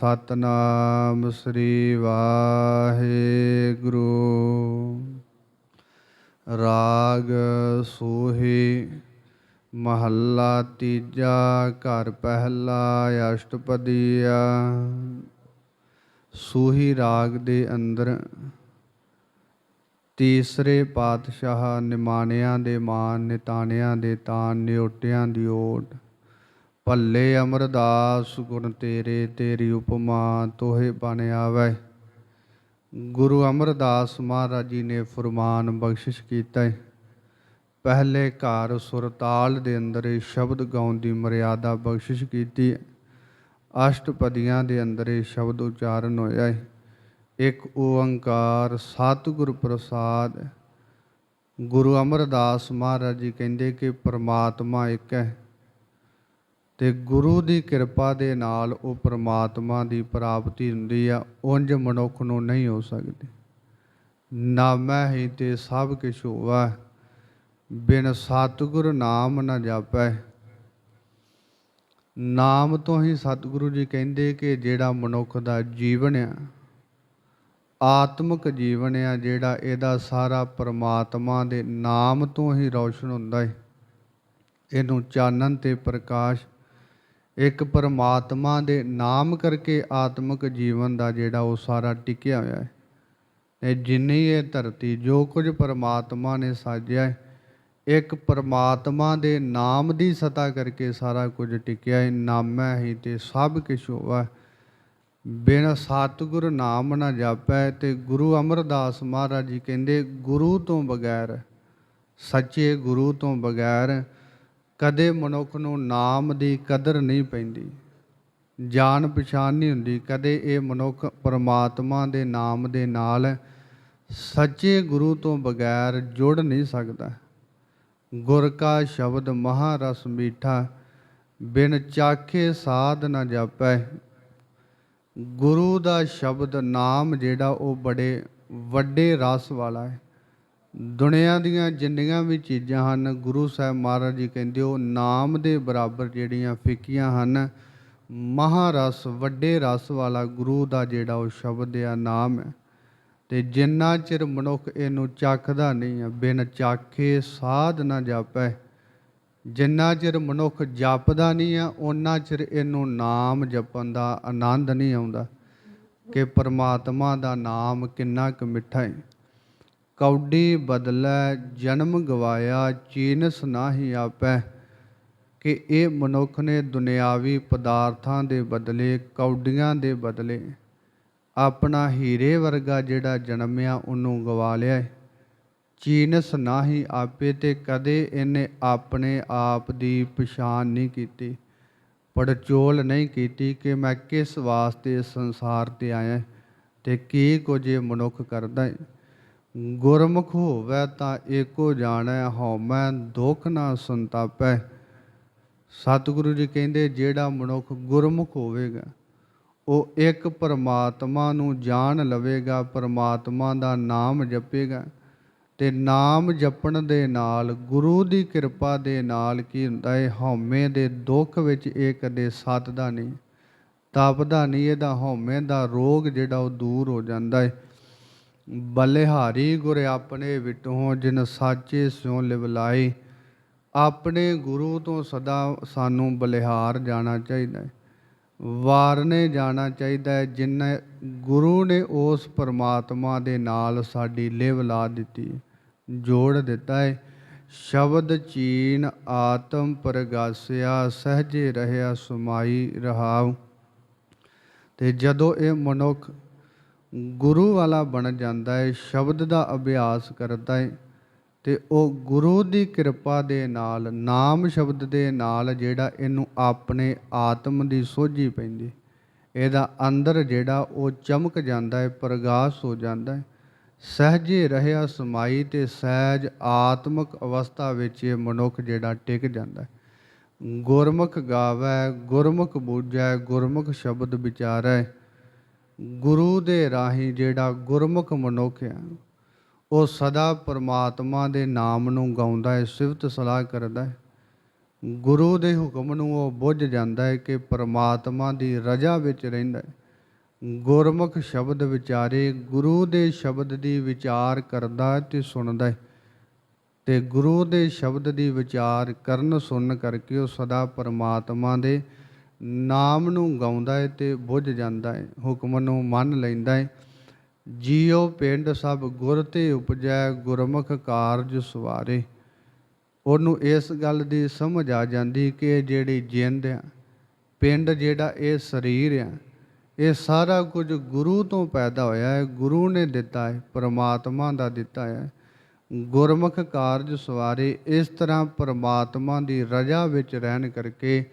ਸਤਨਾਮ ਸ੍ਰੀ ਵਾਹਿਗੁਰੂ। ਰਾਗ ਸੋਹੀ, ਮਹੱਲਾ ਤੀਜਾ, ਘਰ ਪਹਿਲਾ, ਅਸ਼ਟਪਦੀਆ। ਸੂਹੀ ਰਾਗ ਦੇ ਅੰਦਰ ਤੀਸਰੇ ਪਾਤਸ਼ਾਹ ਨਿਮਾਣਿਆਂ ਦੇ ਮਾਨ, ਨਿਤਾਣਿਆਂ ਦੇ ਤਾਨ ਨਿਓਟਿਆਂ ਦੀ ਓਟ ਭੱਲੇ ਅਮਰਦਾਸ, ਗੁਣ ਤੇਰੇ, ਤੇਰੀ ਉਪਮਾ ਤੋਹੇ ਬਣ ਆਵੈ। ਗੁਰੂ ਅਮਰਦਾਸ ਮਹਾਰਾਜ ਜੀ ਨੇ ਫਰਮਾਨ ਬਖਸ਼ਿਸ਼ ਕੀਤਾ ਹੈ ਪਹਿਲੇ ਘਰ ਸੁਰਤਾਲ ਦੇ ਅੰਦਰ ਇਹ ਸ਼ਬਦ ਗਾਉਣ ਦੀ ਮਰਿਆਦਾ ਬਖਸ਼ਿਸ਼ ਕੀਤੀ, ਅਸ਼ਟਪਦੀਆਂ ਦੇ ਅੰਦਰ ਇਹ ਸ਼ਬਦ ਉਚਾਰਨ ਹੋਇਆ ਹੈ। ਇੱਕ ਓੰਕਾਰ ਸਤਿਗੁਰ ਪ੍ਰਸਾਦ। ਗੁਰੂ ਅਮਰਦਾਸ ਮਹਾਰਾਜ ਜੀ ਕਹਿੰਦੇ ਕਿ ਪਰਮਾਤਮਾ ਇੱਕ ਹੈ ਤੇ ਗੁਰੂ ਦੀ ਕਿਰਪਾ ਦੇ ਨਾਲ ਉਹ ਪ੍ਰਮਾਤਮਾ ਦੀ ਪ੍ਰਾਪਤੀ ਹੁੰਦੀ ਆ, ਉਂਝ ਮਨੁੱਖ ਨੂੰ ਨਹੀਂ ਹੋ ਸਕਦੀ। ਨਾਮੈ ਹੀ ਤੇ ਸਭ ਕਿਛ ਹੋਵਾ ਬਿਨ ਸਤਿਗੁਰ ਨਾਮ ਨ ਜਾਪੈ। ਨਾਮ ਤੋਂ ਹੀ ਸਤਿਗੁਰੂ ਜੀ ਕਹਿੰਦੇ ਕਿ ਜਿਹੜਾ ਮਨੁੱਖ ਦਾ ਜੀਵਨ ਆ, ਆਤਮਿਕ ਜੀਵਨ ਆ, ਜਿਹੜਾ ਇਹਦਾ ਸਾਰਾ ਪ੍ਰਮਾਤਮਾ ਦੇ ਨਾਮ ਤੋਂ ਹੀ ਰੌਸ਼ਨ ਹੁੰਦਾ ਹੈ ਇਹਨੂੰ ਚਾਨਣ ਤੇ ਪ੍ਰਕਾਸ਼ ਇੱਕ ਪਰਮਾਤਮਾ ਦੇ ਨਾਮ ਕਰਕੇ ਆਤਮਿਕ ਜੀਵਨ ਦਾ ਜਿਹੜਾ ਉਹ ਸਾਰਾ ਟਿਕਿਆ ਹੋਇਆ ਹੈ। ਤੇ ਜਿੰਨੀ ਇਹ ਧਰਤੀ, ਜੋ ਕੁਝ ਪਰਮਾਤਮਾ ਨੇ ਸਾਜਿਆ ਹੈ, ਇੱਕ ਪਰਮਾਤਮਾ ਦੇ ਨਾਮ ਦੀ ਸਤਾ ਕਰਕੇ ਸਾਰਾ ਕੁਝ ਟਿਕਿਆ ਹੈ। ਨਾਮੈ ਹੀ ਤੇ ਸਭ ਕੁਛ ਹੋਵਾ ਬਿਨ ਸਤਿਗੁਰ ਨਾਮ ਨਾ ਜਾਪੈ ਤੇ ਗੁਰੂ ਅਮਰਦਾਸ ਮਹਾਰਾਜ ਜੀ ਕਹਿੰਦੇ, ਗੁਰੂ ਤੋਂ ਬਗੈਰ, ਸੱਚੇ ਗੁਰੂ ਤੋਂ ਬਗੈਰ ਕਦੇ ਮਨੁੱਖ ਨੂੰ ਨਾਮ ਦੀ ਕਦਰ ਨਹੀਂ ਪੈਂਦੀ, ਜਾਣ ਪਛਾਣ ਨਹੀਂ ਹੁੰਦੀ। ਕਦੇ ਇਹ ਮਨੁੱਖ ਪਰਮਾਤਮਾ ਦੇ ਨਾਮ ਦੇ ਨਾਲ ਸੱਚੇ ਗੁਰੂ ਤੋਂ ਬਗੈਰ ਜੁੜ ਨਹੀਂ ਸਕਦਾ। ਗੁਰ ਕਾ ਸ਼ਬਦ ਮਹਾਰਸ ਮੀਠਾ, ਬਿਨ ਚਾਖੇ ਸਾਧ ਨਾ ਜਾਪੈ। ਗੁਰੂ ਦਾ ਸ਼ਬਦ ਨਾਮ ਜਿਹੜਾ ਉਹ ਬੜੇ ਵੱਡੇ ਰਸ ਵਾਲਾ ਹੈ। ਦੁਨੀਆ ਦੀਆਂ ਜਿੰਨੀਆਂ ਵੀ ਚੀਜ਼ਾਂ ਹਨ, ਗੁਰੂ ਸਾਹਿਬ ਮਹਾਰਾਜ ਜੀ ਕਹਿੰਦੇ ਉਹ ਨਾਮ ਦੇ ਬਰਾਬਰ ਜਿਹੜੀਆਂ ਫਿੱਕੀਆਂ ਹਨ ਮਹਾਰਸ ਵੱਡੇ ਰਸ ਵਾਲਾ ਗੁਰੂ ਦਾ ਜਿਹੜਾ ਉਹ ਸ਼ਬਦ ਆ, ਨਾਮ ਹੈ। ਤੇ ਜਿੰਨਾ ਚਿਰ ਮਨੁੱਖ ਇਹਨੂੰ ਚੱਖਦਾ ਨਹੀਂ ਆ, ਬਿਨ ਚਾਖੇ ਸਾਧ ਨਾ ਜਾਪੈ, ਜਿੰਨਾ ਚਿਰ ਮਨੁੱਖ ਜਪਦਾ ਨਹੀਂ ਆ ਉਹਨਾਂ ਚਿਰ ਇਹਨੂੰ ਨਾਮ ਜਪਣ ਦਾ ਆਨੰਦ ਨਹੀਂ ਆਉਂਦਾ ਕਿ ਪਰਮਾਤਮਾ ਦਾ ਨਾਮ ਕਿੰਨਾ ਕੁ ਮਿੱਠਾ ਹੈ ਕੌਡੀ ਬਦਲੈ, ਜਨਮ ਗਵਾਇਆ, ਚੀਨਸ ਨਾਹੀ ਆਪੈ। ਕਿ ਇਹ ਮਨੁੱਖ ਨੇ ਦੁਨਿਆਵੀ ਪਦਾਰਥਾਂ ਦੇ ਬਦਲੇ, ਕੌਡੀਆਂ ਦੇ ਬਦਲੇ ਆਪਣਾ ਹੀਰੇ ਵਰਗਾ ਜਿਹੜਾ ਜਨਮਿਆ, ਉਹਨੂੰ ਗਵਾ ਲਿਆ ਹੈ ਚੀਨਸ ਨਾਹੀ ਆਪੇ ਤੇ ਕਦੇ ਇਹਨੇ ਆਪਣੇ ਆਪ ਦੀ ਪਛਾਣ ਨਹੀਂ ਕੀਤੀ, ਪੜਚੋਲ ਨਹੀਂ ਕੀਤੀ ਕਿ ਮੈਂ ਕਿਸ ਵਾਸਤੇ ਸੰਸਾਰ ਤੇ ਆਇਆ ਤੇ ਕੀ ਕੁਝ ਇਹ ਮਨੁੱਖ ਕਰਦਾ ਹੈ ਗੁਰਮੁਖ ਹੋਵੇ ਤਾਂ ਏਕੋ ਜਾਣੈ ਹਉਮੈ ਦੁਖ ਨਾ ਸੰਤਾਪੈ। ਸਤਿਗੁਰੂ ਜੀ ਕਹਿੰਦੇ, ਜਿਹੜਾ ਮਨੁੱਖ ਗੁਰਮੁਖ ਹੋਵੇਗਾ, ਉਹ ਇੱਕ ਪਰਮਾਤਮਾ ਨੂੰ ਜਾਣ ਲਵੇਗਾ, ਪਰਮਾਤਮਾ ਦਾ ਨਾਮ ਜਪੇਗਾ ਤੇ ਨਾਮ ਜਪਣ ਦੇ ਨਾਲ, ਗੁਰੂ ਦੀ ਕਿਰਪਾ ਦੇ ਨਾਲ ਕੀ ਹੁੰਦਾ ਹੈ ਹਉਮੈ ਦੇ ਦੁੱਖ ਵਿੱਚ ਇਹ ਕਦੇ ਸੱਤਦਾ ਨਹੀਂ, ਤਪਦਾ ਨਹੀਂ, ਇਹਦਾ ਹਉਮੈ ਦਾ ਰੋਗ ਜਿਹੜਾ ਉਹ ਦੂਰ ਹੋ ਜਾਂਦਾ ਹੈ ਬਲਿਹਾਰੀ ਗੁਰ ਆਪਣੇ ਵਿਟੋਂ ਜਿਨ ਸਾਚੇ ਸਿਉ ਲਿਵਲਾਈ ਆਪਣੇ ਗੁਰੂ ਤੋਂ ਸਦਾ ਸਾਨੂੰ ਬਲਿਹਾਰ ਜਾਣਾ ਚਾਹੀਦਾ ਹੈ। ਵਾਰਨੇ ਜਾਣਾ ਚਾਹੀਦਾ ਹੈ ਜਿਨ ਗੁਰੂ ਨੇ ਉਸ ਪਰਮਾਤਮਾ ਦੇ ਨਾਲ ਸਾਡੀ ਲਿਵ ਲਾ ਦਿੱਤੀ, ਜੋੜ ਦਿੱਤਾ ਹੈ। ਸ਼ਬਦ ਚੀਨ ਆਤਮ ਪ੍ਰਗਾਸਿਆ, ਸਹਜੇ ਰਹਿਆ ਸੁਮਾਈ ਰਹਾਉ। ਤੇ ਜਦੋਂ ਇਹ ਮਨੁੱਖ ਗੁਰੂ ਵਾਲਾ ਬਣ ਜਾਂਦਾ ਹੈ ਸ਼ਬਦ ਦਾ ਅਭਿਆਸ ਕਰਦਾ ਹੈ ਤੇ ਉਹ ਗੁਰੂ ਦੀ ਕਿਰਪਾ ਦੇ ਨਾਲ, ਨਾਮ ਸ਼ਬਦ ਦੇ ਨਾਲ ਜਿਹੜਾ ਇਹਨੂੰ ਆਪਣੇ ਆਤਮ ਦੀ ਸੋਝੀ ਪੈਂਦੀ ਇਹਦਾ ਅੰਦਰ ਜਿਹੜਾ ਉਹ ਚਮਕ ਜਾਂਦਾ ਹੈ ਪ੍ਰਗਾਸ ਹੋ ਜਾਂਦਾ ਹੈ ਸਹਜੇ ਰਹਿਆ ਸਮਾਈ ਤੇ ਸਹਿਜ ਆਤਮਿਕ ਅਵਸਥਾ ਵਿੱਚ ਇਹ ਮਨੁੱਖ ਜਿਹੜਾ ਟਿਕ ਜਾਂਦਾ ਹੈ ਗੁਰਮੁਖ ਗਾਵੇ, ਗੁਰਮੁਖ ਬੂਝੈ, ਗੁਰਮੁਖ ਸ਼ਬਦ ਵਿਚਾਰੈ। ਗੁਰੂ ਦੇ ਰਾਹੀਂ ਜਿਹੜਾ ਗੁਰਮੁਖ ਮਨੁੱਖ ਹੈ ਉਹ ਸਦਾ ਪਰਮਾਤਮਾ ਦੇ ਨਾਮ ਨੂੰ ਗਾਉਂਦਾ ਹੈ, ਸਿਫਤ ਸਲਾਹ ਕਰਦਾ ਹੈ। ਗੁਰੂ ਦੇ ਹੁਕਮ ਨੂੰ ਉਹ ਬੁੱਝ ਜਾਂਦਾ ਹੈ ਕਿ ਪਰਮਾਤਮਾ ਦੀ ਰਜ਼ਾ ਵਿੱਚ ਰਹਿੰਦਾ ਹੈ। ਗੁਰਮੁਖ ਸ਼ਬਦ ਵਿਚਾਰੇ ਗੁਰੂ ਦੇ ਸ਼ਬਦ ਦੀ ਵਿਚਾਰ ਕਰਦਾ ਤੇ ਸੁਣਦਾ ਹੈ ਤੇ ਗੁਰੂ ਦੇ ਸ਼ਬਦ ਦੀ ਵਿਚਾਰ ਕਰਨ ਸੁਣਨ ਕਰਕੇ ਉਹ ਸਦਾ ਪਰਮਾਤਮਾ ਦੇ ਨਾਮ ਨੂੰ ਗਾਉਂਦਾ ਹੈ ਤੇ ਬੁੱਝ ਜਾਂਦਾ ਹੈ ਹੁਕਮ ਨੂੰ ਮੰਨ ਲੈਂਦਾ ਹੈ ਜੀਉ ਪਿੰਡ ਸਭ ਗੁਰ ਤੇ ਉਪਜੈ, ਗੁਰਮੁਖ ਕਾਰਜ ਸਵਾਰੇ। ਉਹਨੂੰ ਇਸ ਗੱਲ ਦੀ ਸਮਝ ਆ ਜਾਂਦੀ ਕਿ ਜਿਹੜੀ ਜਿੰਦ ਆ, ਪਿੰਡ ਜਿਹੜਾ ਇਹ ਸਰੀਰ ਆ, ਇਹ ਸਾਰਾ ਕੁਝ ਗੁਰੂ ਤੋਂ ਪੈਦਾ ਹੋਇਆ ਹੈ ਗੁਰੂ ਨੇ ਦਿੱਤਾ ਹੈ ਪਰਮਾਤਮਾ ਦਾ ਦਿੱਤਾ ਹੈ ਗੁਰਮੁਖ ਕਾਰਜ ਸਵਾਰੇ, ਇਸ ਤਰ੍ਹਾਂ ਪਰਮਾਤਮਾ ਦੀ ਰਜਾ ਵਿੱਚ ਰਹਿਣ ਕਰਕੇ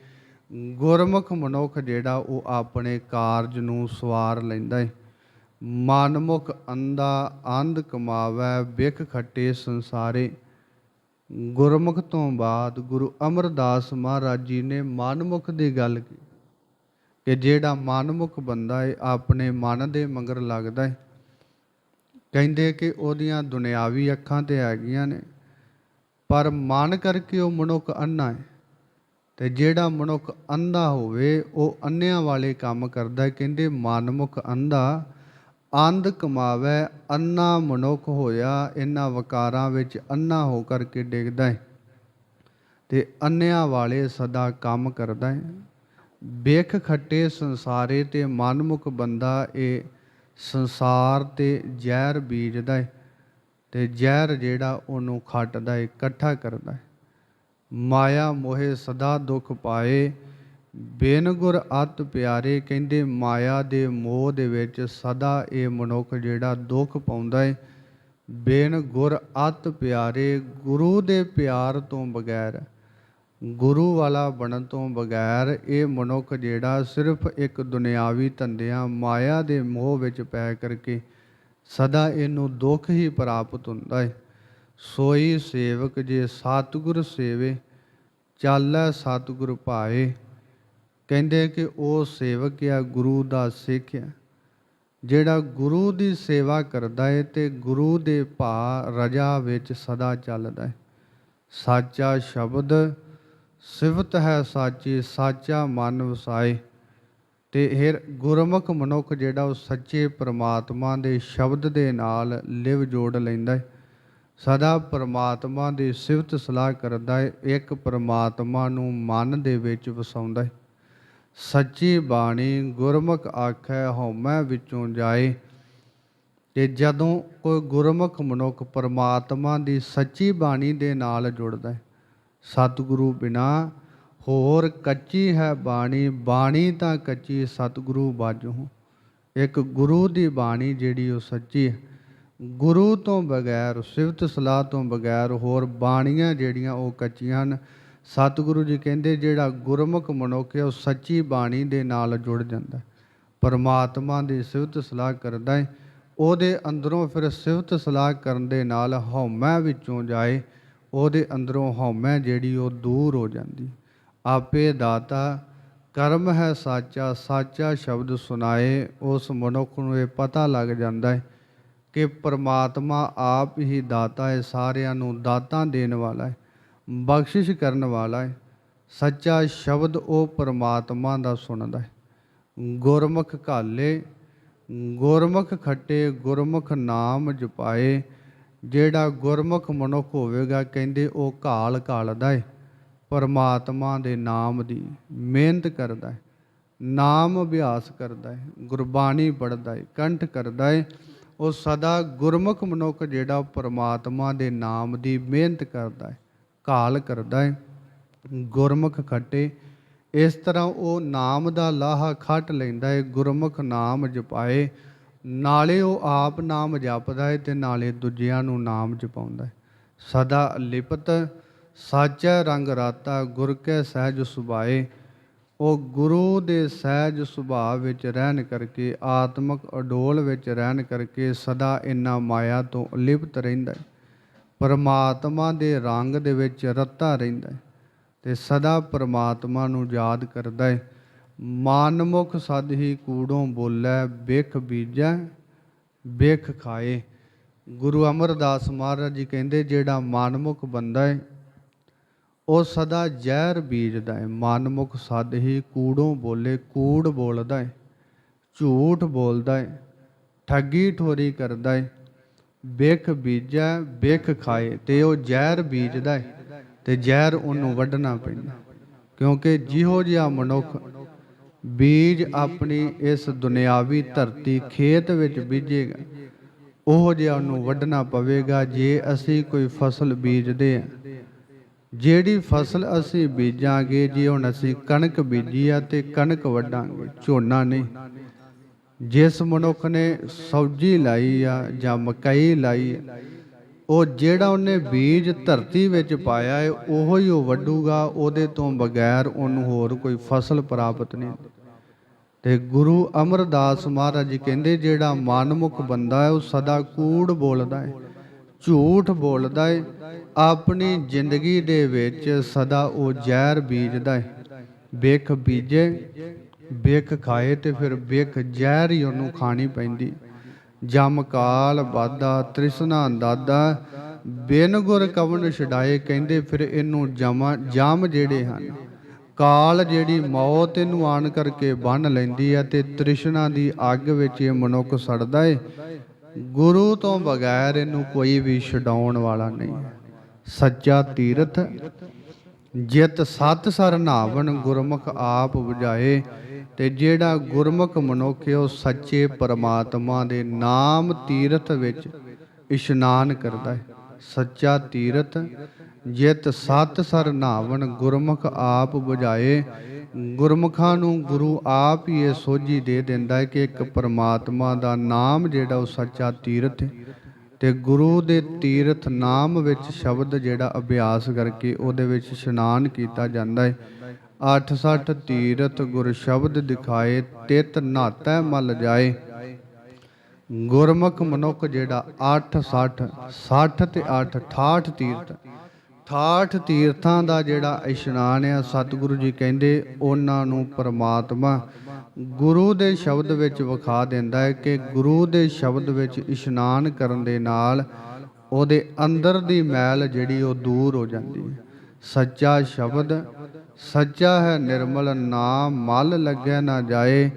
ਗੁਰਮੁਖ ਮਨੁੱਖ ਜਿਹੜਾ ਉਹ ਆਪਣੇ ਕਾਰਜ ਨੂੰ ਸਵਾਰ ਲੈਂਦਾ ਹੈ ਮਨਮੁਖ ਅੰਦਾ ਅੰਧ ਕਮਾਵੈ, ਬਿਖ ਖੱਟੇ ਸੰਸਾਰੇ। ਗੁਰਮੁਖ ਤੋਂ ਬਾਅਦ ਗੁਰੂ ਅਮਰਦਾਸ ਮਹਾਰਾਜ ਜੀ ਨੇ ਮਨਮੁਖ ਦੀ ਗੱਲ ਕੀਤੀ ਕਿ ਜਿਹੜਾ ਮਨਮੁਖ ਬੰਦਾ ਹੈ ਆਪਣੇ ਮਨ ਦੇ ਮੰਗਰ ਲੱਗਦਾ ਹੈ ਕਹਿੰਦੇ ਕਿ ਉਹਦੀਆਂ ਦੁਨਿਆਵੀ ਅੱਖਾਂ ਤੇ ਹੈਗੀਆਂ ਨੇ, ਪਰ ਮਨ ਕਰਕੇ ਉਹ ਮਨੁੱਖ ਅੰਨਾ ਹੈ ਤੇ ਜਿਹੜਾ ਮਨੁੱਖ ਅੰਧਾ ਹੋਵੇ, ਉਹ ਅੰਨਿਆਂ ਵਾਲੇ ਕੰਮ ਕਰਦਾ ਕਹਿੰਦੇ ਮਨਮੁਖ ਅੰਧਾ, ਅੰਧ ਕਮਾਵੇ, ਅੰਨਾ ਮਨੁੱਖ ਹੋਇਆ, ਇਹਨਾਂ ਵਕਾਰਾਂ ਵਿੱਚ ਅੰਨਾ ਹੋ ਕਰਕੇ ਡਿੱਗਦਾ ਹੈ। ਤੇ ਅੰਨਿਆਂ ਵਾਲੇ ਸਦਾ ਕੰਮ ਕਰਦਾ ਹੈ। ਬੇਖ ਖੱਟੇ ਸੰਸਾਰੇ ਤੇ ਮਨਮੁਖ ਬੰਦਾ, ਇਹ ਸੰਸਾਰ ਤੇ ਜ਼ਹਿਰ ਬੀਜਦਾ ਹੈ ਤੇ ਜ਼ਹਿਰ ਜਿਹੜਾ ਉਹਨੂੰ ਖੱਟਦਾ ਹੈ, ਇਕੱਠਾ ਕਰਦਾ ਹੈ। ਮਾਇਆ ਮੋਹਿ ਸਦਾ ਦੁੱਖ ਪਾਏ। ਬੇਨ ਗੁਰ ਅਤ ਪਿਆਰੇ ਕਹਿੰਦੇ, ਮਾਇਆ ਦੇ ਮੋਹ ਦੇ ਵਿੱਚ ਸਦਾ ਇਹ ਮਨੁੱਖ ਜਿਹੜਾ ਦੁੱਖ ਪਾਉਂਦਾ ਹੈ ਬੇਨ ਗੁਰ ਅਤ ਪਿਆਰੇ, ਗੁਰੂ ਦੇ ਪਿਆਰ ਤੋਂ ਬਗੈਰ, ਗੁਰੂ ਵਾਲਾ ਬਣਨ ਤੋਂ ਬਗੈਰ ਇਹ ਮਨੁੱਖ ਜਿਹੜਾ ਸਿਰਫ ਇੱਕ ਦੁਨਿਆਵੀ ਧੰਦਿਆਂ, ਮਾਇਆ ਦੇ ਮੋਹ ਵਿੱਚ ਪੈ ਕਰਕੇ ਸਦਾ ਇਹਨੂੰ ਦੁੱਖ ਹੀ ਪ੍ਰਾਪਤ ਹੁੰਦਾ ਹੈ ਸੋਈ ਸੇਵਕ ਜੇ ਸਤਿਗੁਰ ਸੇਵੇ, ਚਾਲੈ ਸਤਿਗੁਰ ਭਾਏ। ਕਹਿੰਦੇ ਕਿ ਉਹ ਸੇਵਕ ਆ, ਗੁਰੂ ਦਾ ਸਿੱਖ ਆ। ਜਿਹੜਾ ਗੁਰੂ ਦੀ ਸੇਵਾ ਕਰਦਾ ਹੈ ਤੇ ਗੁਰੂ ਦੇ ਭਾ ਰਜਾ ਵਿੱਚ ਸਦਾ ਚੱਲਦਾ ਹੈ ਸਾਚਾ ਸ਼ਬਦ ਸਿਵਤ ਹੈ ਸਾਚੀ, ਸਾਚਾ ਮਨ ਵਸਾਏ। ਤੇ ਫਿਰ ਗੁਰਮੁਖ ਮਨੁੱਖ ਜਿਹੜਾ ਉਹ ਸੱਚੇ ਪ੍ਰਮਾਤਮਾ ਦੇ ਸ਼ਬਦ ਦੇ ਨਾਲ ਲਿਵ ਜੋੜ ਲੈਂਦਾ ਹੈ ਸਦਾ ਪ੍ਰਮਾਤਮਾ ਦੀ ਸਿਫਤ ਸਲਾਹ ਕਰਦਾ ਹੈ ਇੱਕ ਪਰਮਾਤਮਾ ਨੂੰ ਮਨ ਦੇ ਵਿੱਚ ਵਸਾਉਂਦਾ ਹੈ ਸੱਚੀ ਬਾਣੀ ਗੁਰਮੁਖ ਆਖੈ, ਹਉਮੈ ਵਿੱਚੋਂ ਜਾਏ। ਤੇ ਜਦੋਂ ਕੋਈ ਗੁਰਮੁਖ ਮਨੁੱਖ ਪਰਮਾਤਮਾ ਦੀ ਸੱਚੀ ਬਾਣੀ ਦੇ ਨਾਲ ਜੁੜਦਾ ਹੈ ਸਤਿਗੁਰੂ ਬਿਨਾ ਹੋਰ ਕੱਚੀ ਹੈ ਬਾਣੀ ਬਾਣੀ ਤਾਂ ਕੱਚੀ ਸਤਿਗੁਰੂ ਬਾਝੋਂ। ਇੱਕ ਗੁਰੂ ਦੀ ਬਾਣੀ ਜਿਹੜੀ ਉਹ ਸੱਚੀ ਹੈ। ਗੁਰੂ ਤੋਂ ਬਗੈਰ, ਸਿਫਤ ਸਲਾਹ ਤੋਂ ਬਗੈਰ ਹੋਰ ਬਾਣੀਆਂ ਜਿਹੜੀਆਂ ਉਹ ਕੱਚੀਆਂ ਹਨ। ਸਤਿਗੁਰੂ ਜੀ ਕਹਿੰਦੇ, ਜਿਹੜਾ ਗੁਰਮੁਖ ਮਨੁੱਖ ਹੈ, ਉਹ ਸੱਚੀ ਬਾਣੀ ਦੇ ਨਾਲ ਜੁੜ ਜਾਂਦਾ ਪਰਮਾਤਮਾ ਦੀ ਸਿਫਤ ਸਲਾਹ ਕਰਦਾ ਹੈ। ਉਹਦੇ ਅੰਦਰੋਂ ਫਿਰ ਸਿਫਤ ਸਲਾਹ ਕਰਨ ਦੇ ਨਾਲ ਹਉਮੈ ਵਿੱਚੋਂ ਜਾਏ, ਉਹਦੇ ਅੰਦਰੋਂ ਹਉਮੈ ਜਿਹੜੀ ਉਹ ਦੂਰ ਹੋ ਜਾਂਦੀ। ਆਪੇ ਦਾਤਾ, ਕਰਮ ਹੈ ਸਾਚਾ ਸਾਚਾ ਸ਼ਬਦ ਸੁਣਾਏ, ਉਸ ਮਨੁੱਖ ਨੂੰ ਇਹ ਪਤਾ ਲੱਗ ਜਾਂਦਾ ਹੈ ਕਿ ਪਰਮਾਤਮਾ ਆਪ ਹੀ ਦਾਤਾ ਹੈ, ਸਾਰਿਆਂ ਨੂੰ ਦਾਤਾਂ ਦੇਣ ਵਾਲਾ ਹੈ, ਬਖਸ਼ਿਸ਼ ਕਰਨ ਵਾਲਾ ਹੈ। ਸੱਚਾ ਸ਼ਬਦ ਉਹ ਪਰਮਾਤਮਾ ਦਾ ਸੁਣਦਾ ਹੈ। ਗੁਰਮੁਖ ਘਾਲੇ, ਗੁਰਮੁਖ ਖੱਟੇ, ਗੁਰਮੁਖ ਨਾਮ ਜਪਾਏ। ਜਿਹੜਾ ਗੁਰਮੁਖ ਮਨੁੱਖ ਹੋਵੇਗਾ, ਕਹਿੰਦੇ ਉਹ ਘਾਲ ਘਾਲਦਾ ਹੈ, ਪਰਮਾਤਮਾ ਦੇ ਨਾਮ ਦੀ ਮਿਹਨਤ ਕਰਦਾ ਹੈ, ਨਾਮ ਅਭਿਆਸ ਕਰਦਾ ਹੈ, ਗੁਰਬਾਣੀ ਪੜ੍ਹਦਾ ਹੈ, ਕੰਠ ਕਰਦਾ ਹੈ। ਉਹ ਸਦਾ ਗੁਰਮੁਖ ਮਨੁੱਖ ਜਿਹੜਾ ਪਰਮਾਤਮਾ ਦੇ ਨਾਮ ਦੀ ਮਿਹਨਤ ਕਰਦਾ ਹੈ, ਕਾਲ ਕਰਦਾ ਹੈ, ਗੁਰਮੁਖ ਖੱਟੇ, ਇਸ ਤਰ੍ਹਾਂ ਉਹ ਨਾਮ ਦਾ ਲਾਹਾ ਖੱਟ ਲੈਂਦਾ ਹੈ, ਗੁਰਮੁਖ ਨਾਮ ਜਪਾਏ, ਨਾਲੇ ਉਹ ਆਪ ਨਾਮ ਜਪਦਾ ਹੈ ਤੇ ਨਾਲੇ ਦੂਜਿਆਂ ਨੂੰ ਨਾਮ ਜਪਾਉਂਦਾ ਹੈ। ਸਦਾ ਲਿਪਤ, ਸਾਚਾ ਰੰਗ ਰਾਤਾ, ਗੁਰ ਕੈ ਸਹਿਜ ਸੁਭਾਏ ਉਹ ਗੁਰੂ ਦੇ ਸਹਿਜ ਸੁਭਾਅ ਵਿੱਚ ਰਹਿਣ ਕਰਕੇ, ਆਤਮਿਕ ਅਡੋਲ ਵਿੱਚ ਰਹਿਣ ਕਰਕੇ ਸਦਾ ਇਨਾ ਮਾਇਆ ਤੋਂ ਲਿਪਤ ਰਹਿੰਦਾ ਹੈ। ਪਰਮਾਤਮਾ ਦੇ ਰੰਗ ਦੇ ਵਿੱਚ ਰਤਾ ਰਹਿੰਦਾ ਹੈ ਤੇ ਸਦਾ ਪਰਮਾਤਮਾ ਨੂੰ ਯਾਦ ਕਰਦਾ ਹੈ। ਮਾਨਮੁਖ ਸਦ ਹੀ ਕੂੜੋਂ ਬੋਲੇ, ਬਿਖ ਬੀਜੈ, ਬਿਖ ਖਾਏ। ਗੁਰੂ ਅਮਰਦਾਸ ਮਹਾਰਾਜ ਜੀ ਕਹਿੰਦੇ, ਜਿਹੜਾ ਮਾਨਮੁਖ ਬੰਦਾ ਹੈ ਉਹ ਸਦਾ ਜ਼ਹਿਰ ਬੀਜਦਾ ਹੈ ਮਨਮੁਖ ਸਦ ਹੀ ਕੂੜੋਂ ਬੋਲੇ, ਕੂੜ ਬੋਲਦਾ ਹੈ ਝੂਠ ਬੋਲਦਾ ਹੈ ਠੱਗੀ ਠੋਰੀ ਕਰਦਾ ਹੈ ਬਿਖ ਬੀਜੈ, ਬਿਖ ਖਾਏ, ਤੇ ਉਹ ਜ਼ਹਿਰ ਬੀਜਦਾ ਹੈ ਤੇ ਜ਼ਹਿਰ ਉਹਨੂੰ ਵੱਢਣਾ ਪੈਂਦਾ ਕਿਉਂਕਿ ਜਿਹੋ ਜਿਹਾ ਮਨੁੱਖ ਬੀਜ ਆਪਣੀ ਇਸ ਦੁਨਿਆਵੀ ਧਰਤੀ ਖੇਤ ਵਿੱਚ ਬੀਜੇਗਾ, ਉਹ ਜਿਹਾ ਉਹਨੂੰ ਵੱਢਣਾ ਪਵੇਗਾ। ਜੇ ਅਸੀਂ ਕੋਈ ਫਸਲ ਬੀਜਦੇ ਹਾਂ ਜਿਹੜੀ ਫਸਲ ਅਸੀਂ ਬੀਜਾਂਗੇ, ਜੇ ਹੁਣ ਅਸੀਂ ਕਣਕ ਬੀਜੀ ਆ ਤੇ ਕਣਕ ਵੱਢਾਂਗੇ, ਝੋਨਾ ਨਹੀਂ। ਜਿਸ ਮਨੁੱਖ ਨੇ ਸਬਜ਼ੀ ਲਾਈ ਆ ਜਾਂ ਮਕਈ ਲਾਈ, ਉਹ ਜਿਹੜਾ ਉਹਨੇ ਬੀਜ ਧਰਤੀ ਵਿੱਚ ਪਾਇਆ ਹੈ ਉਹੋ ਹੀ ਉਹ ਵੱਢੂਗਾ, ਉਹਦੇ ਤੋਂ ਬਗੈਰ ਉਹਨੂੰ ਹੋਰ ਕੋਈ ਫਸਲ ਪ੍ਰਾਪਤ ਨਹੀਂ ਹੁੰਦੀ। ਤੇ ਗੁਰੂ ਅਮਰਦਾਸ ਮਹਾਰਾਜ ਜੀ ਕਹਿੰਦੇ, ਜਿਹੜਾ ਮਨਮੁਖ ਬੰਦਾ ਹੈ ਉਹ ਸਦਾ ਕੂੜ ਬੋਲਦਾ ਹੈ ਝੂਠ ਬੋਲਦਾ ਏ, ਆਪਣੀ ਜ਼ਿੰਦਗੀ ਦੇ ਵਿੱਚ ਸਦਾ ਉਹ ਜ਼ਹਿਰ ਬੀਜਦਾ ਏ। ਬਿਖ ਬੀਜੇ ਬਿਖ ਖਾਏ ਤੇ ਫਿਰ ਬਿਖ ਜ਼ਹਿਰ ਹੀ ਉਹਨੂੰ ਖਾਣੀ ਪੈਂਦੀ। ਜਮ ਕਾਲ ਬਾਦਾ ਤ੍ਰਿਸ਼ਨਾ ਦਾਦਾ, ਬਿਨ ਗੁਰ ਕਵਨ ਛਡਾਏ ਕਹਿੰਦੇ ਫਿਰ ਇਹਨੂੰ ਜਮਾ, ਜਮ ਜਿਹੜੇ ਹਨ। ਕਾਲ ਜਿਹੜੀ ਮੌਤ ਇਹਨੂੰ ਆਣ ਕਰਕੇ ਬੰਨ ਲੈਂਦੀ ਹੈ ਤੇ ਤ੍ਰਿਸ਼ਨਾ ਦੀ ਅੱਗ ਵਿੱਚ ਇਹ ਮਨੁੱਖ ਸੜਦਾ ਏ। ਗੁਰੂ ਤੋਂ ਬਗੈਰ ਇਹਨੂੰ ਕੋਈ ਵੀ ਛਡਾਉਣ ਵਾਲਾ ਨਹੀਂ। ਸੱਚਾ ਤੀਰਥ, ਜਿਤ ਸਤ ਸਰਨਾਵਨ ਗੁਰਮੁਖ ਆਪ 부ਝਾਏ ਤੇ ਜਿਹੜਾ ਗੁਰਮੁਖ ਮਨੁੱਖ ਹੈ ਉਹ ਸੱਚੇ ਪਰਮਾਤਮਾ ਦੇ ਨਾਮ ਤੀਰਥ ਵਿੱਚ ਇਸ਼ਨਾਨ ਕਰਦਾ ਹੈ। ਸੱਚਾ ਤੀਰਥ ਜਿਤ ਸਤ ਸਰ ਨਾਵਨ ਗੁਰਮੁਖ ਆਪ 부ਝਾਏ ਗੁਰਮੁਖਾਂ ਨੂੰ ਗੁਰੂ ਆਪ ਹੀ ਇਹ ਸੋਝੀ ਦੇ ਦਿੰਦਾ ਹੈ ਕਿ ਇੱਕ ਪਰਮਾਤਮਾ ਦਾ ਨਾਮ ਜਿਹੜਾ ਉਹ ਸੱਚਾ ਤੀਰਥ ਹੈ ਤੇ ਗੁਰੂ ਦੇ ਤੀਰਥ ਨਾਮ ਵਿੱਚ ਸ਼ਬਦ ਜਿਹੜਾ ਅਭਿਆਸ ਕਰਕੇ ਉਹਦੇ ਵਿੱਚ ਇਸ਼ਨਾਨ ਕੀਤਾ ਜਾਂਦਾ ਹੈ। 86 ਤੀਰਥ ਗੁਰ ਸ਼ਬਦ ਦਿਖਾਏ, ਤਿਤ ਨਾਤੈ ਮਲ ਜਾਏ। ਗੁਰਮੁਖ ਮਨੁੱਖ ਜਿਹੜਾ 8 60 60 ਤੇ 8 68 ਤੀਰਥ 68 ਤੀਰਥਾਂ ਦਾ ਜਿਹੜਾ ਇਸ਼ਨਾਨ ਆ, ਸਤਿਗੁਰੂ ਜੀ ਕਹਿੰਦੇ ਉਹਨਾਂ ਨੂੰ ਪਰਮਾਤਮਾ ਗੁਰੂ ਦੇ ਸ਼ਬਦ ਵਿੱਚ ਵਿਖਾ ਦਿੰਦਾ ਹੈ ਕਿ ਗੁਰੂ ਦੇ ਸ਼ਬਦ ਵਿੱਚ ਇਸ਼ਨਾਨ ਕਰਨ ਦੇ ਨਾਲ ਉਹਦੇ ਅੰਦਰ ਦੀ ਮੈਲ ਜਿਹੜੀ ਉਹ ਦੂਰ ਹੋ ਜਾਂਦੀ ਹੈ। ਸੱਚਾ ਸ਼ਬਦ, ਸੱਚਾ ਹੈ ਨਿਰਮਲ ਨਾਮ, ਮਲ ਲੱਗਿਆ ਨਾ ਜਾਏ,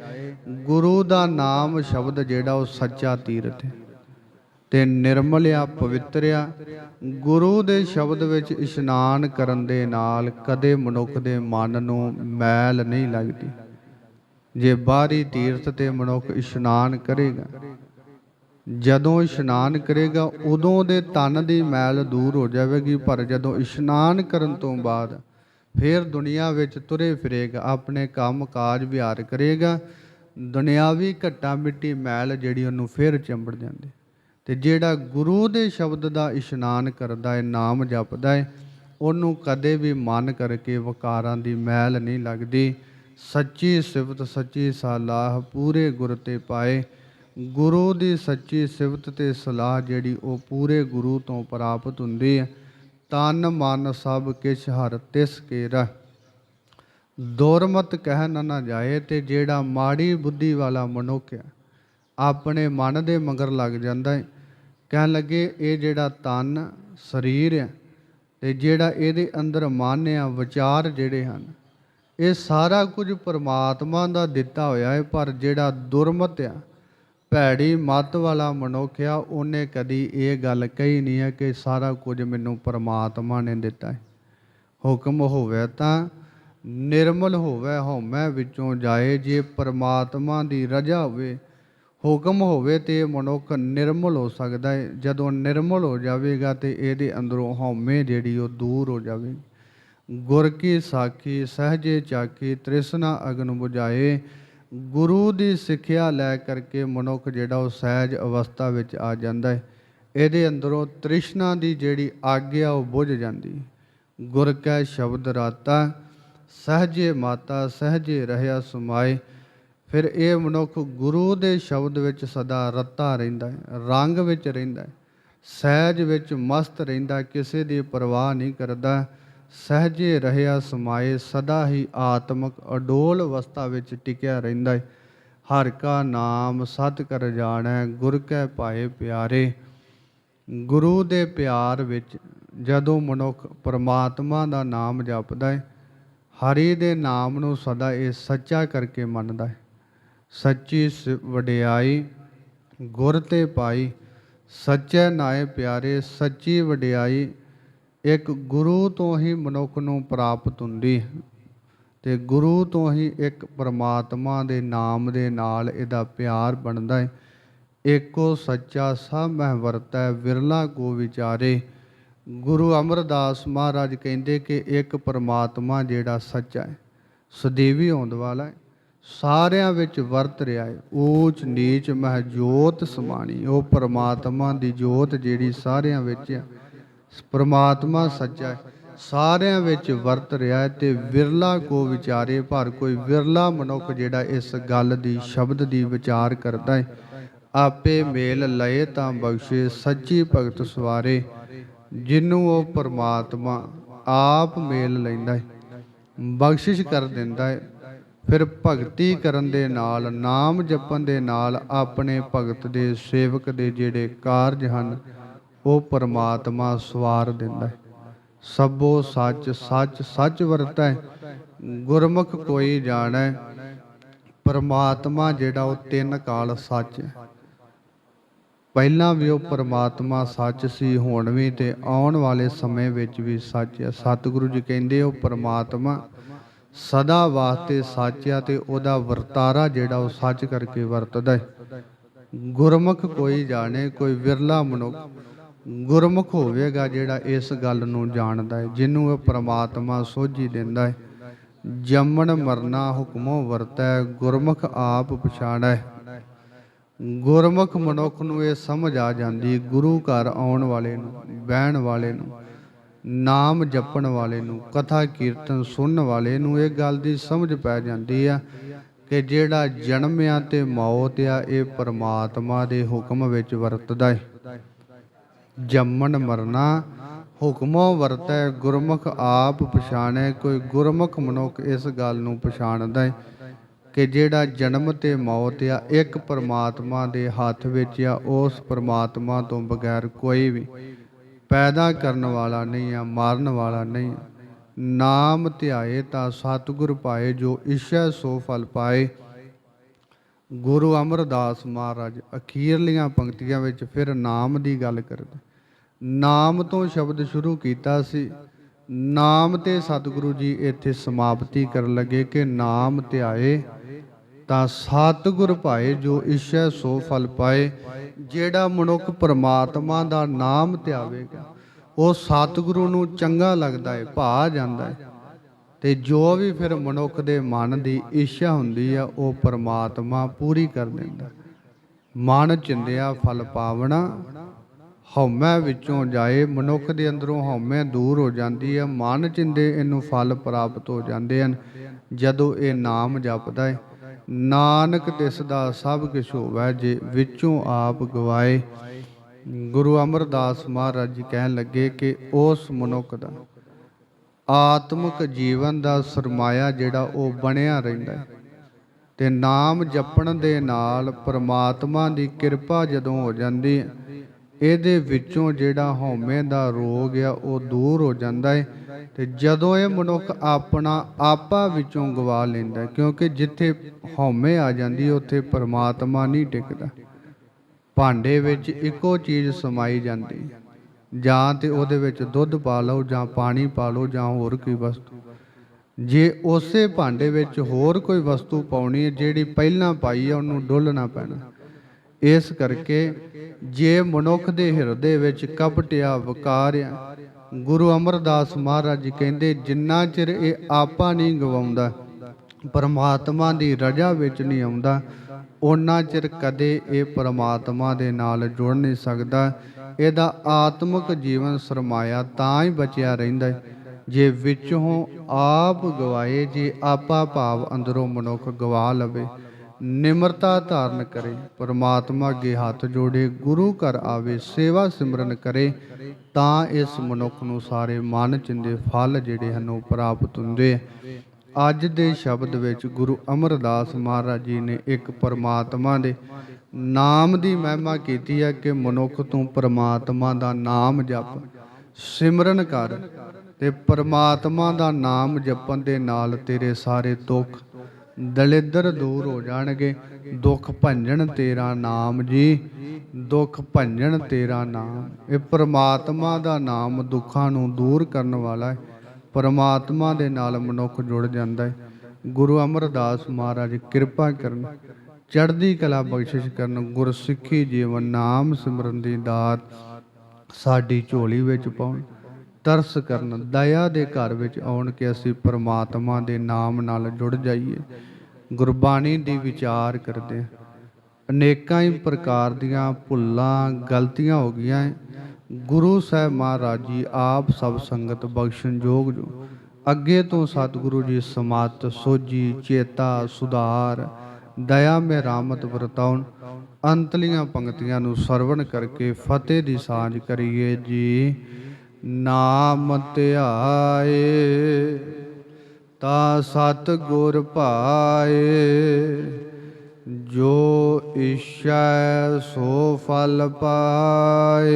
ਗੁਰੂ ਦਾ ਨਾਮ ਸ਼ਬਦ ਜਿਹੜਾ ਉਹ ਸੱਚਾ ਤੀਰਥ ਹੈ। ਤੇ ਨਿਰਮਲ ਆ ਪਵਿੱਤਰ ਆ ਗੁਰੂ ਦੇ ਸ਼ਬਦ ਵਿੱਚ ਇਸ਼ਨਾਨ ਕਰਨ ਦੇ ਨਾਲ ਕਦੇ ਮਨੁੱਖ ਦੇ ਮਨ ਨੂੰ ਮੈਲ ਨਹੀਂ ਲੱਗਦੀ। ਜੇ ਬਾਹਰੀ ਤੀਰਥ ਤੇ ਮਨੁੱਖ ਇਸ਼ਨਾਨ ਕਰੇਗਾ, ਜਦੋਂ ਇਸ਼ਨਾਨ ਕਰੇਗਾ, ਉਦੋਂ ਦੇ ਤਨ ਦੀ ਮੈਲ ਦੂਰ ਹੋ ਜਾਵੇਗੀ, ਪਰ ਜਦੋਂ ਇਸ਼ਨਾਨ ਕਰਨ ਤੋਂ ਬਾਅਦ ਫਿਰ ਦੁਨੀਆ ਵਿੱਚ ਤੁਰੇ ਫਿਰੇਗਾ, ਆਪਣੇ ਕੰਮ ਕਾਜ ਵਿਹਾਰ ਕਰੇਗਾ, ਦੁਨਿਆਵੀ ਘੱਟਾ ਮਿੱਟੀ ਮੈਲ ਜਿਹੜੀ ਉਹਨੂੰ ਫਿਰ ਚੰਬੜ ਜਾਂਦੀ। ਤੇ ਜਿਹੜਾ ਗੁਰੂ ਦੇ ਸ਼ਬਦ ਦਾ ਇਸ਼ਨਾਨ ਕਰਦਾ ਹੈ ਨਾਮ ਜਪਦਾ ਹੈ ਉਹਨੂੰ ਕਦੇ ਵੀ ਮਨ ਕਰਕੇ ਵਕਾਰਾਂ ਦੀ ਮੈਲ ਨਹੀਂ ਲੱਗਦੀ। ਸੱਚੀ ਸਿਫਤ ਸੱਚੀ ਸਲਾਹ ਪੂਰੇ ਗੁਰ ਤੇ ਪਾਏ। ਗੁਰੂ ਦੀ ਸੱਚੀ ਸਿਫਤ ਤੇ ਸਲਾਹ ਜਿਹੜੀ ਉਹ ਪੂਰੇ ਗੁਰੂ ਤੋਂ ਪ੍ਰਾਪਤ ਹੁੰਦੀ ਹੈ ਤਨ ਮਨ ਸਭ ਕਿਛ ਹਰ ਤਿਸ ਕੇ ਰਹਿ। ਦੁਰਮਤ ਕਹਿ ਨਾ ਨਾ ਜਾਏ ਤੇ ਜਿਹੜਾ ਮਾੜੀ ਬੁੱਧੀ ਵਾਲਾ ਮਨੁੱਖ ਹੈ ਆਪਣੇ ਮਨ ਦੇ ਮਗਰ ਲੱਗ ਜਾਂਦਾ ਹੈ ਕਹਿਣ ਲੱਗੇ, ਇਹ ਜਿਹੜਾ ਤਨ ਸਰੀਰ ਹੈ ਤੇ ਜਿਹੜਾ ਇਹਦੇ ਅੰਦਰ ਮਨ ਆ, ਵਿਚਾਰ ਜਿਹੜੇ ਹਨ, ਇਹ ਸਾਰਾ ਕੁਝ ਪਰਮਾਤਮਾ ਦਾ ਦਿੱਤਾ ਹੋਇਆ ਹੈ ਪਰ ਜਿਹੜਾ ਦੁਰਮਤ ਆ, ਭੈੜੀ ਮਤ ਵਾਲਾ ਮਨੁੱਖ ਆ, ਉਹਨੇ ਕਦੀ ਇਹ ਗੱਲ ਕਹੀ ਨਹੀਂ ਹੈ ਕਿ ਸਾਰਾ ਕੁਝ ਮੈਨੂੰ ਪਰਮਾਤਮਾ ਨੇ ਦਿੱਤਾ ਹੈ ਹੁਕਮ ਹੋਵੇ ਤਾਂ ਨਿਰਮਲ ਹੋਵੇ, ਹਉਮੈ ਵਿੱਚੋਂ ਜਾਏ, ਜੇ ਪਰਮਾਤਮਾ ਦੀ ਰਜ਼ਾ ਹੋਵੇ ਹੁਕਮ ਹੋਵੇ ਤੇ ਮਨੁੱਖ ਨਿਰਮਲ ਹੋ ਸਕਦਾ ਹੈ। ਜਦੋਂ ਨਿਰਮਲ ਹੋ ਜਾਵੇਗਾ ਤੇ ਇਹਦੇ ਅੰਦਰੋਂ ਹਉਮੈ ਜਿਹੜੀ ਉਹ ਦੂਰ ਹੋ ਜਾਵੇਗੀ। ਗੁਰ ਕੀ ਸਾਖੀ, ਸਹਜੇ ਚਾਕੀ ਤ੍ਰਿਸ਼ਨਾ ਅਗਨ 부ਝਾਏ ਗੁਰੂ ਦੀ ਸਿੱਖਿਆ ਲੈ ਕਰਕੇ ਮਨੁੱਖ ਜਿਹੜਾ ਉਹ ਸਹਿਜ ਅਵਸਥਾ ਵਿੱਚ ਆ ਜਾਂਦਾ ਹੈ। ਇਹਦੇ ਅੰਦਰੋਂ ਤ੍ਰਿਸ਼ਨਾ ਦੀ ਜਿਹੜੀ ਆਗਿਆ ਉਹ ਬੁਝ ਜਾਂਦੀ। ਹੈ। ਗੁਰ ਕੈ ਸ਼ਬਦ ਰਾਤਾ, ਸਹਜੇ ਮਾਤਾ, ਸਹਜੇ ਰਹਿਆ ਸਮਾਏ ਫਿਰ ਇਹ ਮਨੁੱਖ ਗੁਰੂ ਦੇ ਸ਼ਬਦ ਵਿੱਚ ਸਦਾ ਰੱਤਾ ਰਹਿੰਦਾ ਹੈ, ਰੰਗ ਵਿੱਚ ਰਹਿੰਦਾ ਹੈ, ਸਹਿਜ ਵਿੱਚ ਮਸਤ ਰਹਿੰਦਾ ਕਿਸੇ ਦੀ ਪਰਵਾਹ ਨਹੀਂ ਕਰਦਾ, ਸਹਜੇ ਰਹਿਆ ਸਮਾਏ ਸਦਾ ਹੀ ਆਤਮਕ ਅਡੋਲ ਅਵਸਥਾ ਵਿੱਚ ਟਿਕਿਆ ਰਹਿੰਦਾ ਹੈ। ਹਰ ਕਾ ਨਾਮ ਸਤ ਕਰ ਜਾਣੈ, ਗੁਰ ਕੈ ਪਾਏ ਪਿਆਰੇ। ਗੁਰੂ ਦੇ ਪਿਆਰ ਵਿੱਚ ਜਦੋਂ ਮਨੁੱਖ ਪਰਮਾਤਮਾ ਦਾ ਨਾਮ ਜਪਦਾ ਹੈ, ਹਰੀ ਦੇ ਨਾਮ ਨੂੰ ਸਦਾ ਇਹ ਸੱਚਾ ਕਰਕੇ ਮੰਨਦਾ ਹੈ। ਸੱਚੀ ਸ- ਵਡਿਆਈ, ਗੁਰ ਤੇ ਪਾਈ ਸੱਚੇ ਨਾਏ ਪਿਆਰੇ, ਸੱਚੀ ਵਡਿਆਈ, ਇੱਕ ਗੁਰੂ ਤੋਂ ਹੀ ਮਨੁੱਖ ਨੂੰ ਪ੍ਰਾਪਤ ਹੁੰਦੀ ਹੈ ਤੇ ਗੁਰੂ ਤੋਂ ਹੀ ਇੱਕ ਪਰਮਾਤਮਾ ਦੇ ਨਾਮ ਦੇ ਨਾਲ ਇਹਦਾ ਪਿਆਰ ਬਣਦਾ ਹੈ। ਏਕੋ ਸੱਚਾ ਸਭ ਮਹਿ ਵਰਤੈ, ਵਿਰਲਾ ਕੋ ਵਿਚਾਰੇ। ਗੁਰੂ ਅਮਰਦਾਸ ਮਹਾਰਾਜ ਕਹਿੰਦੇ ਕਿ ਇੱਕ ਪਰਮਾਤਮਾ ਜਿਹੜਾ ਸੱਚਾ ਹੈ, ਸਦੀਵੀ ਹੋਂਦ ਵਾਲਾ ਹੈ। ਸਾਰਿਆਂ ਵਿੱਚ ਵਰਤ ਰਿਹਾ ਹੈ ਊਚ, ਨੀਚ, ਮਹਿ ਜੋਤ ਸਮਾਣੀ। ਉਹ ਪਰਮਾਤਮਾ ਦੀ ਜੋਤ ਜਿਹੜੀ ਸਾਰਿਆਂ ਵਿੱਚ ਹੈ ਪਰਮਾਤਮਾ ਸੱਚਾ ਹੈ ਸਾਰਿਆਂ ਵਿੱਚ ਵਰਤ ਰਿਹਾ ਹੈ ਤੇ ਵਿਰਲਾ ਕੋ ਵਿਚਾਰੇ, ਪਰ ਕੋਈ ਵਿਰਲਾ ਮਨੁੱਖ ਜਿਹੜਾ ਇਸ ਗੱਲ ਦੀ, ਸ਼ਬਦ ਦੀ ਵਿਚਾਰ ਕਰਦਾ ਹੈ ਆਪੇ ਮੇਲ ਲਏ ਤਾਂ ਬਖਸ਼ੇ ਸੱਚੀ ਭਗਤ ਸਵਾਰੇ ਜਿਹਨੂੰ ਉਹ ਪਰਮਾਤਮਾ ਆਪ ਮੇਲ ਲੈਂਦਾ ਹੈ ਬਖਸ਼ਿਸ਼ ਕਰ ਦਿੰਦਾ ਹੈ ਫਿਰ ਭਗਤੀ ਕਰਨ ਦੇ ਨਾਲ, ਨਾਮ ਜਪਣ ਦੇ ਨਾਲ ਆਪਣੇ ਭਗਤ ਦੇ ਸੇਵਕ ਦੇ ਜਿਹੜੇ ਕਾਰਜ ਹਨ, ਉਹ ਪਰਮਾਤਮਾ ਸਵਾਰ ਦਿੰਦਾ ਹੈ। ਸਭੋ ਸੱਚ ਸੱਚ ਸੱਚ ਵਰਤੈ। ਗੁਰਮੁਖ ਕੋਈ ਜਾਣੈ, ਪਰਮਾਤਮਾ ਜਿਹੜਾ ਉਹ ਤਿੰਨ ਕਾਲ ਸੱਚ ਹੈ। ਪਹਿਲਾਂ ਵੀ ਉਹ ਪਰਮਾਤਮਾ ਸੱਚ ਸੀ, ਹੁਣ ਵੀ ਤੇ ਆਉਣ ਵਾਲੇ ਸਮੇਂ ਵਿੱਚ ਵੀ ਸੱਚ ਹੈ। ਸਤਿਗੁਰੂ ਜੀ ਕਹਿੰਦੇ ਉਹ ਪਰਮਾਤਮਾ ਸਦਾ ਵਾਸਤੇ ਸੱਚ ਆ ਤੇ ਉਹਦਾ ਵਰਤਾਰਾ ਜਿਹੜਾ ਉਹ ਸੱਚ ਕਰਕੇ ਵਰਤਦਾ ਹੈ। ਗੁਰਮੁਖ ਕੋਈ ਜਾਣੇ, ਕੋਈ ਵਿਰਲਾ ਮਨੁੱਖ ਗੁਰਮੁਖ ਹੋਵੇਗਾ ਜਿਹੜਾ ਇਸ ਗੱਲ ਨੂੰ ਜਾਣਦਾ ਹੈ, ਜਿਹਨੂੰ ਉਹ ਪ੍ਰਮਾਤਮਾ ਸੋਝੀ ਦਿੰਦਾ ਹੈ। ਜੰਮਣ ਮਰਨਾ ਹੁਕਮੋਂ ਵਰਤੈ, ਗੁਰਮੁਖ ਆਪ ਪਛਾਣੈ। ਗੁਰਮੁਖ ਮਨੁੱਖ ਨੂੰ ਇਹ ਸਮਝ ਆ ਜਾਂਦੀ, ਗੁਰੂ ਘਰ ਆਉਣ ਵਾਲੇ ਨੂੰ, ਬਹਿਣ ਵਾਲੇ ਨੂੰ ਨਾਮ ਜਪਣ ਵਾਲੇ ਨੂੰ, ਕਥਾ ਕੀਰਤਨ ਸੁਣਨ ਵਾਲੇ ਨੂੰ ਇਹ ਗੱਲ ਦੀ ਸਮਝ ਪੈ ਜਾਂਦੀ ਆ ਕਿ ਜਿਹੜਾ ਜਨਮਿਆ ਤੇ ਮੌਤ ਆ, ਇਹ ਪਰਮਾਤਮਾ ਦੇ ਹੁਕਮ ਵਿੱਚ ਵਰਤਦਾ ਹੈ ਜੰਮਣ ਮਰਨਾ ਹੁਕਮੋਂ ਵਰਤੈ, ਗੁਰਮੁਖ ਆਪ ਪਛਾਣੈ, ਕੋਈ ਗੁਰਮੁਖ ਮਨੁੱਖ ਇਸ ਗੱਲ ਨੂੰ ਪਛਾਣਦਾ ਹੈ ਕਿ ਜਿਹੜਾ ਜਨਮ ਤੇ ਮੌਤ ਆ, ਇੱਕ ਪਰਮਾਤਮਾ ਦੇ ਹੱਥ ਵਿੱਚ ਆ, ਉਸ ਪਰਮਾਤਮਾ ਤੋਂ ਬਗੈਰ ਕੋਈ ਵੀ ਪੈਦਾ ਕਰਨ ਵਾਲਾ ਨਹੀਂ ਆ, ਮਾਰਨ ਵਾਲਾ ਨਹੀਂ। ਨਾਮ ਧਿਆਏ ਤਾਂ ਸਤਿਗੁਰ ਪਾਏ, ਜੋ ਇਛੈ ਸੋ ਫਲ ਪਾਏ। ਗੁਰੂ ਅਮਰਦਾਸ ਮਹਾਰਾਜ ਅਖੀਰਲੀਆਂ ਪੰਕਤੀਆਂ ਵਿੱਚ ਫਿਰ ਨਾਮ ਦੀ ਗੱਲ ਕਰਦੇ। ਨਾਮ ਤੋਂ ਸ਼ਬਦ ਸ਼ੁਰੂ ਕੀਤਾ ਸੀ। ਨਾਮ ਤੇ ਸਤਿਗੁਰੂ ਜੀ ਇੱਥੇ ਸਮਾਪਤੀ ਕਰਨ ਲੱਗੇ ਕਿ ਨਾਮ ਧਿਆਏ। ਤਾਂ ਸਤਿਗੁਰ ਭਾਏ ਜੋ ਇਛੈ ਸੋ ਫਲ ਪਾਏ, ਜਿਹੜਾ ਮਨੁੱਖ ਪਰਮਾਤਮਾ ਦਾ ਨਾਮ ਧਿਆਵੇਗਾ, ਉਹ ਸਤਿਗੁਰੂ ਨੂੰ ਚੰਗਾ ਲੱਗਦਾ ਹੈ ਭਾ ਜਾਂਦਾ ਹੈ ਤੇ ਜੋ ਵੀ ਫਿਰ ਮਨੁੱਖ ਦੇ ਮਨ ਦੀ ਇੱਛਾ ਹੁੰਦੀ ਆ, ਉਹ ਪਰਮਾਤਮਾ ਪੂਰੀ ਕਰ ਦਿੰਦਾ। ਮਨ ਚਿੰਦਿਆ ਫਲ ਪਾਵਣਾ, ਹਉਮੈ ਵਿੱਚੋਂ ਜਾਏ, ਮਨੁੱਖ ਦੇ ਅੰਦਰੋਂ ਹਉਮੈ ਦੂਰ ਹੋ ਜਾਂਦੀ ਹੈ ਮਨ ਚਿੰਦੇ ਇਹਨੂੰ ਫਲ ਪ੍ਰਾਪਤ ਹੋ ਜਾਂਦੇ ਹਨ, ਜਦੋਂ ਇਹ ਨਾਮ ਜਪਦਾ ਹੈ ਨਾਨਕ ਜਿਸਦਾ ਸਭ ਕੁਛ ਹੋਵੇ, ਜੇ ਵਿੱਚੋਂ ਆਪ ਗਵਾਏ। ਗੁਰੂ ਅਮਰਦਾਸ ਮਹਾਰਾਜ ਜੀ ਕਹਿਣ ਲੱਗੇ ਕਿ ਉਸ ਮਨੁੱਖ ਦਾ ਆਤਮਿਕ ਜੀਵਨ ਦਾ ਸਰਮਾਇਆ ਜਿਹੜਾ ਉਹ ਬਣਿਆ ਰਹਿੰਦਾ ਹੈ। ਤੇ ਨਾਮ ਜਪਣ ਦੇ ਨਾਲ ਪ੍ਰਮਾਤਮਾ ਦੀ ਕਿਰਪਾ ਜਦੋਂ ਹੋ ਜਾਂਦੀ ਹੈ, ਇਹਦੇ ਵਿੱਚੋਂ ਜਿਹੜਾ ਹਉਮੈ ਦਾ ਰੋਗ ਆ, ਉਹ ਦੂਰ ਹੋ ਜਾਂਦਾ ਹੈ। ਤੇ ਜਦੋਂ ਇਹ ਮਨੁੱਖ ਆਪਣਾ ਆਪਾ ਵਿੱਚੋਂ ਗਵਾ ਲੈਂਦਾ ਕਿਉਂਕਿ ਜਿੱਥੇ ਹਉਮੈ ਆ ਜਾਂਦੀ ਉੱਥੇ ਪ੍ਰਮਾਤਮਾ ਨਹੀਂ ਟਿਕਦਾ। ਭਾਂਡੇ ਵਿੱਚ ਇੱਕੋ ਚੀਜ਼ ਸਮਾਈ ਜਾਂਦੀ ਜਾਂ ਤੇ ਉਹਦੇ ਵਿੱਚ ਦੁੱਧ ਪਾ ਲਓ, ਜਾਂ ਪਾਣੀ ਪਾ ਲਓ, ਜਾਂ ਹੋਰ ਕੋਈ ਵਸਤੂ। ਜੇ ਉਸੇ ਭਾਂਡੇ ਵਿੱਚ ਹੋਰ ਕੋਈ ਵਸਤੂ ਪਾਉਣੀ ਹੈ, ਜਿਹੜੀ ਪਹਿਲਾਂ ਪਾਈ ਹੈ, ਉਹਨੂੰ ਡੋਲਣਾ ਪੈਣਾ। ਇਸ ਕਰਕੇ ਜੇ ਮਨੁੱਖ ਦੇ ਹਿਰਦੇ ਵਿੱਚ ਕਪਟਿਆ, ਵਕਾਰਿਆ ਗੁਰੂ ਅਮਰਦਾਸ ਮਹਾਰਾਜ ਜੀ ਕਹਿੰਦੇ, ਜਿੰਨਾ ਚਿਰ ਇਹ ਆਪਾ ਨਹੀਂ ਗਵਾਉਂਦਾ, ਪਰਮਾਤਮਾ ਦੀ ਰਜਾ ਵਿੱਚ ਨਹੀਂ ਆਉਂਦਾ ਉਹਨਾਂ ਚਿਰ ਕਦੇ ਇਹ ਪਰਮਾਤਮਾ ਦੇ ਨਾਲ ਜੁੜ ਨਹੀਂ ਸਕਦਾ। ਇਹਦਾ ਆਤਮਿਕ ਜੀਵਨ ਸਰਮਾਇਆ ਤਾਂ ਹੀ ਬਚਿਆ ਰਹਿੰਦਾ ਹੈ। ਜੇ ਵਿੱਚੋਂ ਆਪ ਗਵਾਏ, ਜੇ ਆਪਾ ਭਾਵ ਅੰਦਰੋਂ ਮਨੁੱਖ ਗਵਾ ਲਵੇ ਨਿਮਰਤਾ ਧਾਰਨ ਕਰੇ, ਪਰਮਾਤਮਾ ਅੱਗੇ ਹੱਥ ਜੋੜੇ, ਗੁਰੂ ਘਰ ਆਵੇ, ਸੇਵਾ ਸਿਮਰਨ ਕਰੇ, ਤਾਂ ਇਸ ਮਨੁੱਖ ਨੂੰ ਸਾਰੇ ਮਨ ਚਿੰਦੇ ਫਲ ਜਿਹੜੇ ਹਨ ਉਹ ਪ੍ਰਾਪਤ ਹੁੰਦੇ। ਆ ਅੱਜ ਦੇ ਸ਼ਬਦ ਵਿੱਚ ਗੁਰੂ ਅਮਰਦਾਸ ਮਹਾਰਾਜ ਜੀ ਨੇ ਇੱਕ ਪਰਮਾਤਮਾ ਦੇ ਨਾਮ ਦੀ ਮਹਿਮਾ ਕੀਤੀ ਹੈ ਕਿ ਮਨੁੱਖ ਤੋਂ ਪਰਮਾਤਮਾ ਦਾ ਨਾਮ ਜਪ, ਸਿਮਰਨ ਕਰ ਤੇ ਪਰਮਾਤਮਾ ਦਾ ਨਾਮ ਜਪਣ ਦੇ ਨਾਲ ਤੇਰੇ ਸਾਰੇ ਦੁੱਖ ਦਲਿੱਦਰ ਦੂਰ ਹੋ ਜਾਣਗੇ। ਦੁੱਖ ਭੰਜਣ ਤੇਰਾ ਨਾਮ ਜੀ। ਦੁੱਖ ਭੰਜਣ ਤੇਰਾ ਨਾਮ। ਇਹ ਪ੍ਰਮਾਤਮਾ ਦਾ ਨਾਮ ਦੁੱਖਾਂ ਨੂੰ ਦੂਰ ਕਰਨ ਵਾਲਾ ਹੈ। ਪਰਮਾਤਮਾ ਦੇ ਨਾਲ ਮਨੁੱਖ ਜੁੜ ਜਾਂਦਾ ਹੈ। ਗੁਰੂ ਅਮਰਦਾਸ ਮਹਾਰਾਜ ਕਿਰਪਾ ਕਰਨ। ਚੜ੍ਹਦੀ ਕਲਾ ਬਖਸ਼ਿਸ਼ ਕਰਨ। ਗੁਰਸਿੱਖੀ ਜੀਵਨ ਨਾਮ ਸਿਮਰਨ ਦੀ ਦਾਤ ਸਾਡੀ ਝੋਲੀ ਵਿੱਚ ਪਾਉਣ। ਤਰਸ ਕਰਨ, ਦਇਆ ਦੇ ਘਰ ਵਿੱਚ ਆਉਣ ਕੇ ਅਸੀਂ ਪਰਮਾਤਮਾ ਦੇ ਨਾਮ ਨਾਲ ਜੁੜ ਜਾਈਏ। ਗੁਰਬਾਣੀ ਦੀ ਵਿਚਾਰ ਕਰਦੇ ਹਾਂ। ਅਨੇਕਾਂ ਹੀ ਪ੍ਰਕਾਰ ਦੀਆਂ ਭੁੱਲਾਂ, ਗਲਤੀਆਂ ਹੋ ਗਈਆਂ ਹੈ। ਗੁਰੂ ਸਾਹਿਬ ਮਹਾਰਾਜ ਜੀ ਆਪ ਸਭ ਸੰਗਤ ਬਖਸ਼ਣ ਜੋਗ ਜੋ। ਅੱਗੇ ਤੋਂ ਸਤਿਗੁਰੂ ਜੀ ਸਮਾਤ ਸੋਜੀ ਚੇਤਾ, ਸੁਧਾਰ, ਦਇਆ ਮੇ ਰਾਮਤ ਵਰਤਾਉਣ, ਅੰਤਲੀਆਂ ਪੰਕਤੀਆਂ ਨੂੰ ਸਰਵਣ ਕਰਕੇ ਫਤਿਹ ਦੀ ਸਾਂਝ ਕਰੀਏ ਜੀ। ਨਾਮ ਧਿਆਏ, ਤਾ ਸਤ ਗੁਰ ਭਾਏ ਜੋ ਇਛੈ ਸੋ ਫਲ ਪਾਏ।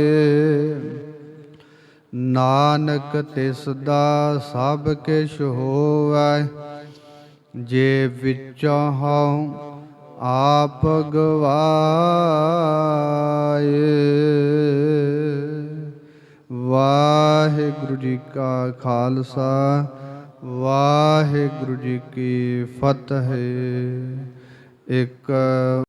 ਨਾਨਕ ਤਿਸ ਦਾ ਸਭ ਕਿਛ ਹੋਵੈ, ਜੇ ਵਿੱਚੋਂ ਹਉ ਆਪ ਗਵਾਏ। ਵਾਹਿਗੁਰੂ ਜੀ ਕਾ ਖਾਲਸਾ ਵਾਹਿਗੁਰੂ ਜੀ ਕੀ ਫਤਿਹ। ਇੱਕ